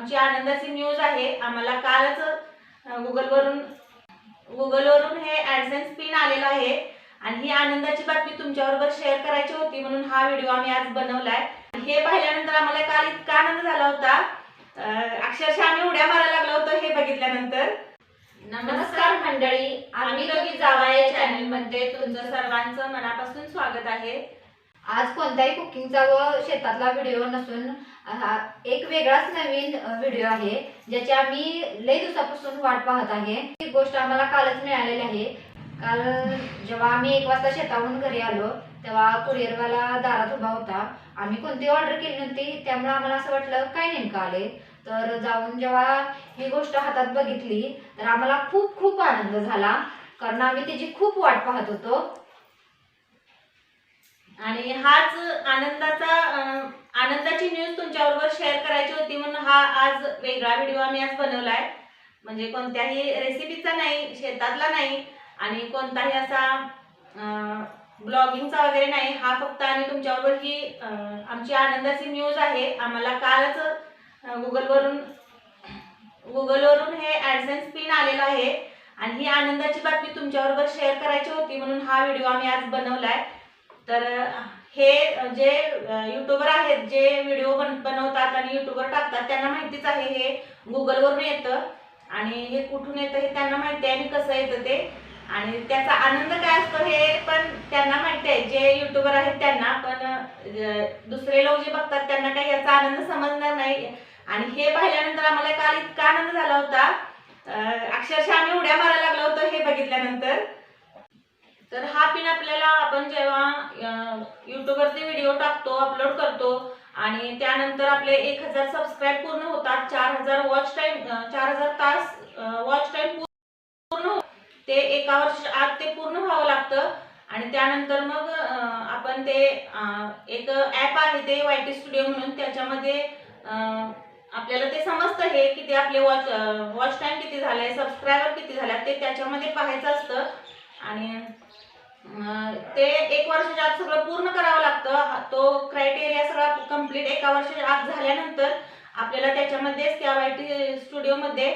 आमची आनंदाची न्यूज आहे. आम्हाला कालच गुगलवरून गुगलवरून हे ॲडसेन्स पिन आलेलं आहे. आणि ही आनंदाची बातमी तुमच्याबरोबर शेअर करायची होती म्हणून हा व्हिडिओ आम्ही आज बनवलाय. हे पाहिल्यानंतर आम्हाला काल इतका आनंद झाला होता. अक्षरशः आम्ही उड्या मारायला लागलो होतो हे बघितल्यानंतर. नमस्कार मंडळी आम्ही दोघी जावा या चॅनलमध्ये. तुमचं सर्वांचं मनापासून स्वागत आहे. आज कोणताही कुकिंगचा व शेतातला व्हिडिओ नसून हा एक वेगळाच नवीन व्हिडिओ आहे ज्याची आम्ही लई दिवसापासून वाट पाहत आहे. ही गोष्ट आम्हाला कालच मिळालेली आहे. काल जेव्हा आम्ही एक वाजता शेताहून घरी आलो तेव्हा कुरिअरवाला दारात उभा होता. आम्ही कोणती ऑर्डर केली नव्हती त्यामुळे आम्हाला असं वाटलं काय नेमकं आले तर जाऊन जेव्हा ही गोष्ट हातात बघितली तर आम्हाला खूप खूप आनंद झाला. कारण आम्ही त्याची खूप वाट पाहत होतो. आणि हाच आनंदाचा आनंदाची न्यूज तुमच्याबरोबर शेअर करायची होती म्हणून हा आज वेगळा व्हिडिओ आम्ही आज बनवलाय. म्हणजे कोणत्याही रेसिपीचा नाही शेतातला नाही आणि कोणताही असा ब्लॉगिंगचा वगैरे नाही. हा फक्त आम्ही तुमच्याबरोबर ही आमची आनंदाची न्यूज आहे. आम्हाला कालच गुगलवरून गुगलवरून हे ॲडसेन्स पिन आलेलं आहे. आणि ही आनंदाची बातमी तुमच्याबरोबर शेअर करायची होती म्हणून हा व्हिडिओ आम्ही आज बनवलाय. तर हे जे युट्यूबर आहेत जे व्हिडिओ बन बनवतात आणि युट्यूबर टाकतात त्यांना माहितीच आहे हे गुगलवरून येतं. आणि हे कुठून येतं हे त्यांना माहिती आहे आणि कसं येतं ते. आणि त्याचा आनंद काय असतो हे पण त्यांना माहिती आहे. जे युट्यूबर आहेत त्यांना पण दुसरे लोक जे बघतात त्यांना काही याचा आनंद समजणार नाही. आणि हे पाहिल्यानंतर आम्हाला काल इतका आनंद झाला होता. अक्षरशः आम्ही उड्या मारायला लागलो होतो हे बघितल्यानंतर. तर हा पिन आपल्याला आपण जेव्हा युट्यूबवरती व्हिडिओ टाकतो अपलोड करतो आणि त्यानंतर आपले एक हजार सबस्क्राईब पूर्ण होतात चार हजार वॉच टाईम चार हजार तास वॉच टाईम पूर्ण ते एका वर्ष आत ते पूर्ण व्हावं लागतं. आणि त्यानंतर मग आपण ते एक ॲप आहे ते वाय टी स्टुडिओ म्हणून त्याच्यामध्ये आपल्याला ते समजतं हे की ते आपले वॉच वॉच टाईम किती झालाय सबस्क्रायबर किती झाला ते त्याच्यामध्ये पाहायचं असतं. आणि ते एक वर्षाच्या आत सगळं पूर्ण करावं लागतं. तो क्रायटेरिया सगळा कंप्लीट एका वर्षाच्या आत झाल्यानंतर आपल्याला त्याच्यामध्येच त्या वाय टी स्टुडिओमध्ये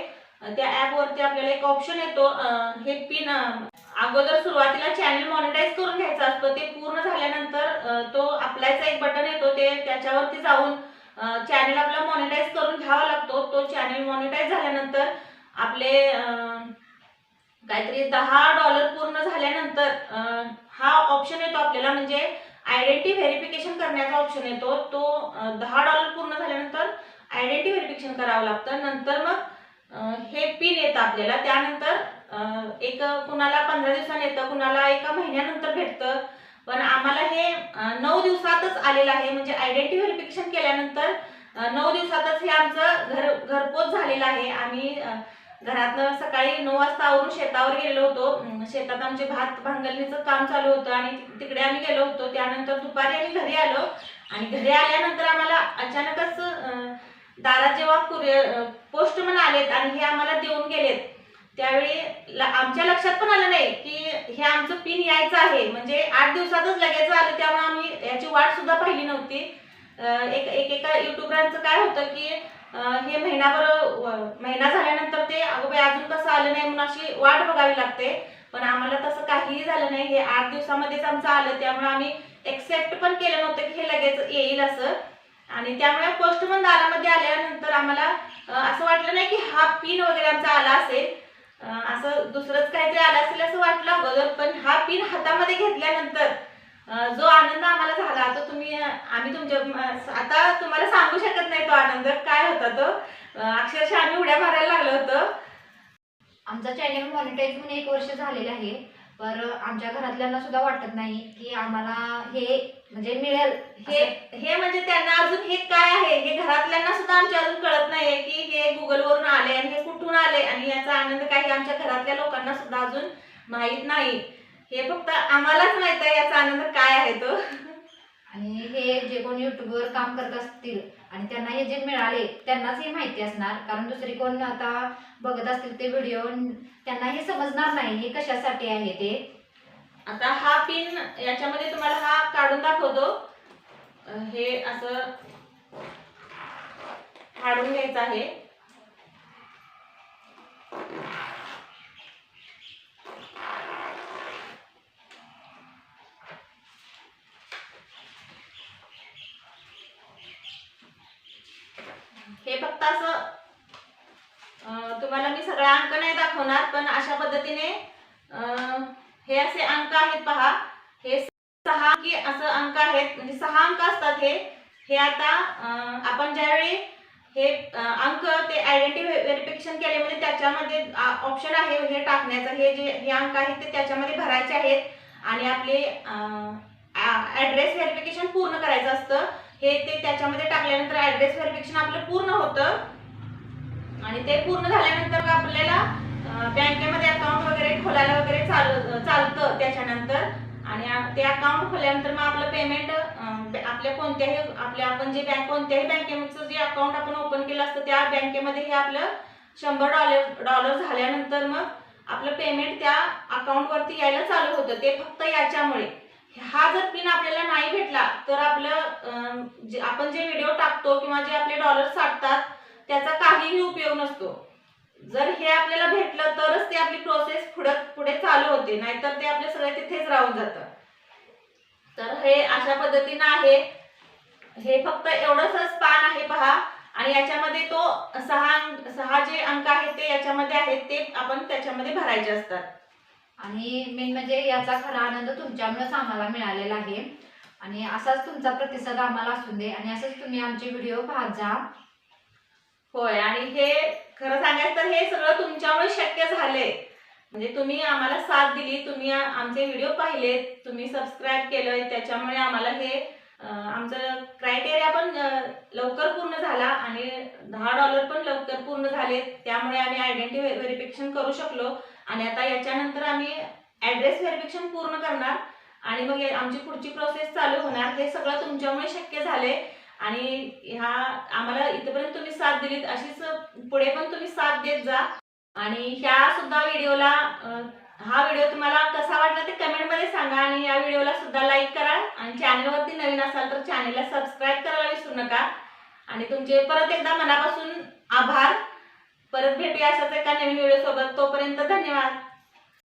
त्या ॲपवरती आपल्याला एक ऑप्शन येतो. हे पिन अगोदर सुरुवातीला चॅनल मॉनिटाईज करून घ्यायचा असतो. ते पूर्ण झाल्यानंतर तो अप्लायचा एक बटन येतो. ते त्याच्यावरती जाऊन चॅनल आपला मॉनिटाईज करून घ्यावा लागतो. तो चॅनल मॉनिटाईज झाल्यानंतर आपले काहीतरी दहा डॉलर पूर्ण झाल्यानंतर हा ऑप्शन येतो आपल्याला म्हणजे आयडेंटिटी व्हेरिफिकेशन करण्याचा ऑप्शन येतो. तो दहा डॉलर पूर्ण झाल्यानंतर आयडेंटिटी व्हेरिफिकेशन करावं लागतं. नंतर मग हे पिन येतं आपल्याला. त्यानंतर एक कुणाला पंधरा दिवसांनी येतं कुणाला एका महिन्यानंतर भेटतं. पण आम्हाला हे नऊ दिवसातच आलेलं आहे. म्हणजे आयडेंटिटी व्हेरिफिकेशन केल्यानंतर नऊ दिवसातच हे आमचं घर घरपोच झालेलं आहे. आम्ही घरातनं सकाळी नऊ वाजता आवरून शेतावर गेलो होतो. शेतात आमचे भात भांगलणीचं काम चालू होतं आणि तिकडे आम्ही गेलो होतो. त्यानंतर दुपारी आम्ही घरी आलो. आणि घरी आल्यानंतर आम्हाला अचानकच दारात जेव्हा कुरिअर पोस्टमन आलेत आणि हे आम्हाला देऊन गेलेत. त्यावेळी ल- आमच्या लक्षात पण आलं नाही की हे आमचं पिन यायचं आहे. म्हणजे आठ दिवसातच लगेच आलं त्यामुळे आम्ही याची वाट सुद्धा पाहिली नव्हती. एक एक एका युट्यूबरांचं काय होतं की हे महिनाभर महिना झाल्यानंतर ते अगं बाई अजून कसं आलं नाही म्हणून अशी वाट बघावी लागते. पण आम्हाला तसं काहीही झालं नाही. हे आठ दिवसामध्येच आमचं आलं. त्यामुळे आम्ही एक्सेप्ट पण केलं नव्हतं की हे लगेच येईल असं. आणि त्यामुळे पोस्टमन दारामध्ये आल्यानंतर आम्हाला असं वाटलं नाही की हा पिन वगैरे आमचा आला असेल. असं दुसरंच काहीतरी आलं असेल असं वाटलं अगोदर. पण हा पिन हातामध्ये घेतल्यानंतर जो आनंद आम्हाला झाला तो तुम्ही आम्ही तुमच्या आता तुम्हाला सांगू शकत नाही तो आनंद काय होता तो? अक्षरशः आम्ही उड्या मारायला लागलो होतो. आमचा चॅनल मॉनिटाईज म्हणून एक वर्ष झालेलं आहे. पर आमच्या घरातल्यांना सुद्धा वाटत नाही की आम्हाला हे म्हणजे मिळेल. हे हे म्हणजे त्यांना अजून हे काय आहे? हे घरातल्यांना सुद्धा आमच्या अजून कळत नाहीये की हे गुगलवरून आले आणि हे कुठून आले आणि याचा आनंद काही आमच्या घरातल्या लोकांना सुद्धा अजून माहीत नाही. हे फक्त आम्हालाच माहीत आहे याचा आनंद काय आहे तो. आणि हे जे कोण युट्यूबवर काम करत असतील आणि त्यांना हे जे मिळाले त्यांनाच हे माहिती असणार. कारण दुसरी कोण आता बघत असतील ते व्हिडिओ त्यांना हे समजणार नाही हे कशासाठी आहे ते. आता हा पिन याच्यामध्ये तुम्हाला हा काढून दाखवतो. हे असं फाडून घ्यायचं आहे. हे फक्त असं तुम्हाला मी सगळा अंक नाही दाखवणार पण अशा पद्धतीने हे असे अंक आहेत पहा. हे सहा अंकी असं अंक आहेत म्हणजे सहा अंक असतात हे. हे आता आपण ज्यावेळी हे अंक ते आयडेंटिटी व्हेरिफिकेशन केले म्हणजे त्याच्यामध्ये ऑप्शन आहे हे टाकण्याचं. हे जे हे अंक आहेत ते त्याच्यामध्ये भरायचे आहेत. आणि आपले ऍड्रेस व्हेरिफिकेशन पूर्ण करायचं असतं. हे ते त्याच्यामध्ये टाकल्यानंतर ऍड्रेस व्हेरिफिकेशन आपलं पूर्ण होतं. आणि ते पूर्ण झाल्यानंतर आपल्याला बँकेमध्ये अकाउंट वगैरे खोलायला वगैरे चाल चालतं त्याच्यानंतर. आणि ते अकाउंट खोल्यानंतर मग आपलं पेमेंट आपल्या कोणत्याही आपल्या आपण जे बँक कोणत्याही बँकेचं जे अकाउंट आपण ओपन केलं असतं त्या बँकेमध्ये हे आपलं शंभर डॉलर डॉलर झाल्यानंतर मग आपलं पेमेंट त्या अकाउंटवरती यायला चालू होतं. ते फक्त याच्यामुळे. हा जर पिन आपल्याला नाही भेटला तर आपलं जे आपण जे व्हिडिओ टाकतो किंवा जे आपले डॉलर साठतात त्याचा काहीही उपयोग नसतो. जर हे आपल्याला भेटलं तरच ते आपली प्रोसेस पुढे पुढे चालू होते. नाहीतर ते आपले सगळे तिथेच राहून जातं. तर हे अशा पद्धतीनं आहे. हे फक्त एवढंच पान आहे पहा. आणि याच्यामध्ये तो सहा अंक सहा जे अंक आहेत ते याच्यामध्ये आहेत ते आपण त्याच्यामध्ये भरायचे असतात. आणि मेन म्हणजे याचा खरा आनंद तुमच्यामुळेच आम्हाला मिळालेला आहे. आणि असाच तुमचा प्रतिसाद आम्हाला असू दे. आणि असंच तुम्ही आमचे व्हिडिओ पाहत जा. होय आणि हे खरं सांगायचं तर हे सगळं तुमच्यामुळे शक्य झाले म्हणजे तुम्ही आम्हाला साथ दिली तुम्ही आमचे व्हिडिओ पाहिले तुम्ही सबस्क्राईब केलंय त्याच्यामुळे आम्हाला हे आमचं क्रायटेरिया पण लवकर पूर्ण झाला आणि दहा डॉलर पण लवकर पूर्ण झाले त्यामुळे आम्ही आयडेंटिटी व्हेरिफिकेशन करू शकलो. आणि आता याच्यानंतर आम्ही ॲड्रेस व्हेरिफिकेशन पूर्ण करणार. आणि मग आमची पुढची प्रोसेस चालू होणार. हे सगळं तुमच्यामुळे शक्य झाले आणि ह्या आम्हाला इथपर्यंत तुम्ही साथ दिलीत. अशीच पुढे पण तुम्ही साथ देत जा. आणि ह्या सुद्धा व्हिडिओला हा व्हिडिओ तुम्हाला कसा वाटला ते कमेंटमध्ये सांगा. आणि या व्हिडिओला सुद्धा लाईक करा. आणि चॅनलवरती नवीन असाल तर चॅनलला सबस्क्राईब करायला विसरू नका. आणि तुमचे परत एकदा मनापासून आभार. परत भेटूया अशाच एका नवीन व्हिडिओ सोबत. तोपर्यंत धन्यवाद.